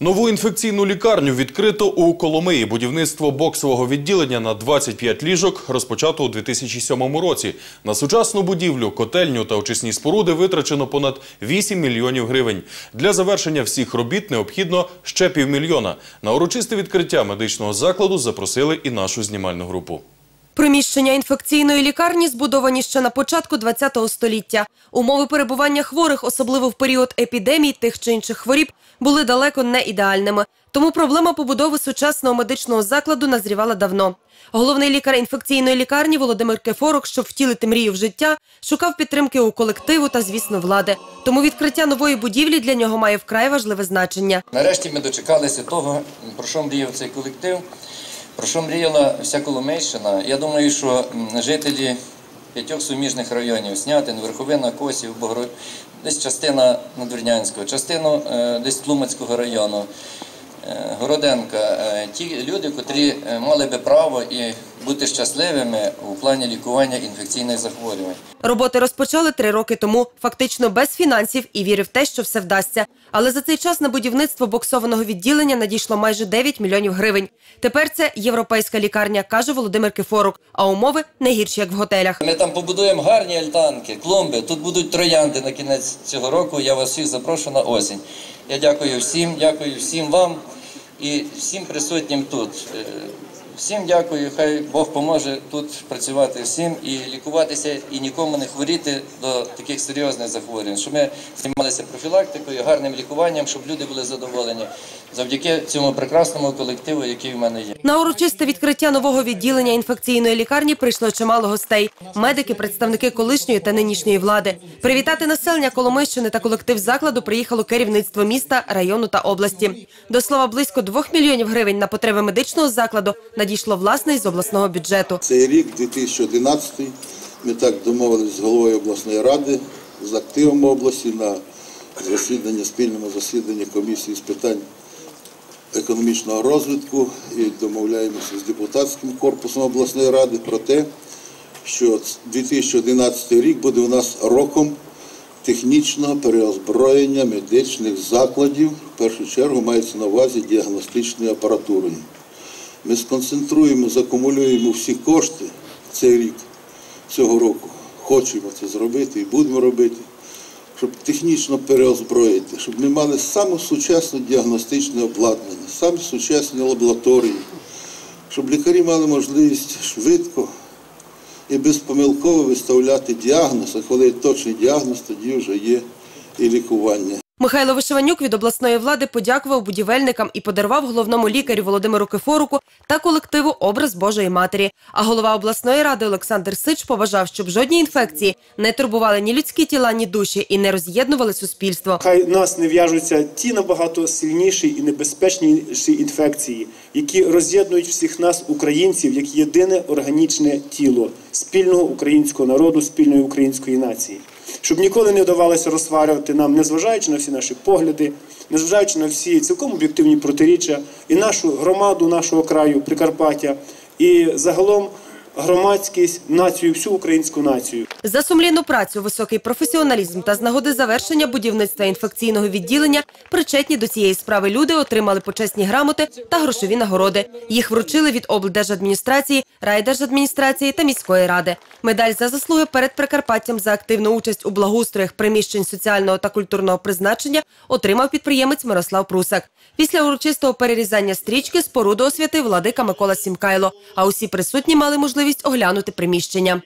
Нову інфекційну лікарню відкрито у Коломиї. Будівництво боксового відділення на 25 ліжок розпочато у 2007 році. На сучасну будівлю, котельню та очисні споруди витрачено понад 8 мільйонів гривень. Для завершення всіх робіт необхідно ще півмільйона. На урочисте відкриття медичного закладу запросили і нашу знімальну групу. Приміщення інфекційної лікарні збудовані ще на початку ХХ століття. Умови перебування хворих, особливо в період епідемій тих чи інших хворіб, були далеко не ідеальними. Тому проблема побудови сучасного медичного закладу назрівала давно. Головний лікар інфекційної лікарні Володимир Кефорок, щоб втілити мрію в життя, шукав підтримки у колективу та, звісно, влади. Тому відкриття нової будівлі для нього має вкрай важливе значення. Нарешті ми дочекалися того, про що мріяв цей колектив, про що мріяла вся Коломийщина. Я думаю, що жителі п'ятьох суміжних районів Снятин, Верховина, Косів, Богро... десь частина Надвірнянського, частину е, десь Тлумацького району, Городенка. Е, ті люди, котрі е, мали би право і бути щасливими у плані лікування інфекційних захворювань. Роботи розпочали три роки тому, фактично без фінансів і віри в те, що все вдасться. Але за цей час на будівництво боксованого відділення надійшло майже 9 мільйонів гривень. Тепер це європейська лікарня, каже Володимир Кефорук. А умови не гірші, як в готелях. Ми там побудуємо гарні альтанки, клумби. Тут будуть троянди на кінець цього року. Я вас всіх запрошую на осінь. Я дякую всім, дякую всім вам і всім присутнім тут. Всім дякую, хай Бог поможе тут працювати всім і лікуватися, і нікому не хворіти до таких серйозних захворювань. Щоб ми займалися профілактикою, гарним лікуванням, щоб люди були задоволені завдяки цьому прекрасному колективу, який в мене є. На урочисте відкриття нового відділення інфекційної лікарні прийшло чимало гостей: медики, представники колишньої та нинішньої влади. Привітати населення Коломийщини та колектив закладу приїхало керівництво міста, району та області. До слова, близько 2 мільйонів гривень на потреби медичного закладу надійшло власне з обласного бюджету. Цей рік, 2011, ми так домовились з головою обласної ради, з активом області на засіданні, спільному засіданні комісії з питань економічного розвитку і домовляємося з депутатським корпусом обласної ради про те, що 2011 рік буде у нас роком технічного переозброєння медичних закладів. В першу чергу мається на увазі діагностичною апаратурою. Ми сконцентруємо, закумулюємо всі кошти цей рік, цього року. Хочемо це зробити і будемо робити, щоб технічно переозброїти, щоб ми мали саме сучасне діагностичне обладнання, саме сучасні лабораторії, щоб лікарі мали можливість швидко і безпомилково виставляти діагноз, а коли є точний діагноз, тоді вже є і лікування. Михайло Вишиванюк від обласної влади подякував будівельникам і подарував головному лікарю Володимиру Кефоруку та колективу образ Божої Матері. А голова обласної ради Олександр Сич побажав, щоб жодні інфекції не турбували ні людські тіла, ні душі і не роз'єднували суспільство. Хай нас не в'яжуться ті набагато сильніші і небезпечніші інфекції, які роз'єднують всіх нас, українців, як єдине органічне тіло спільного українського народу, спільної української нації. Щоб ніколи не вдавалося розсварювати нам, незважаючи на всі наші погляди, незважаючи на всі цілком об'єктивні протиріччя, і нашу громаду нашого краю, Прикарпаття, і загалом громадськість, націю, всю українську націю. За сумлінну працю, високий професіоналізм та з нагоди завершення будівництва інфекційного відділення причетні до цієї справи люди отримали почесні грамоти та грошові нагороди. Їх вручили від облдержадміністрації, райдержадміністрації та міської ради. Медаль за заслуги перед Прикарпаттям за активну участь у благоустроях приміщень соціального та культурного призначення отримав підприємець Мирослав Прусак. Після урочистого перерізання стрічки споруду освятив владика Микола Сімкайло. А усі присутні мали можливість оглянути приміщення.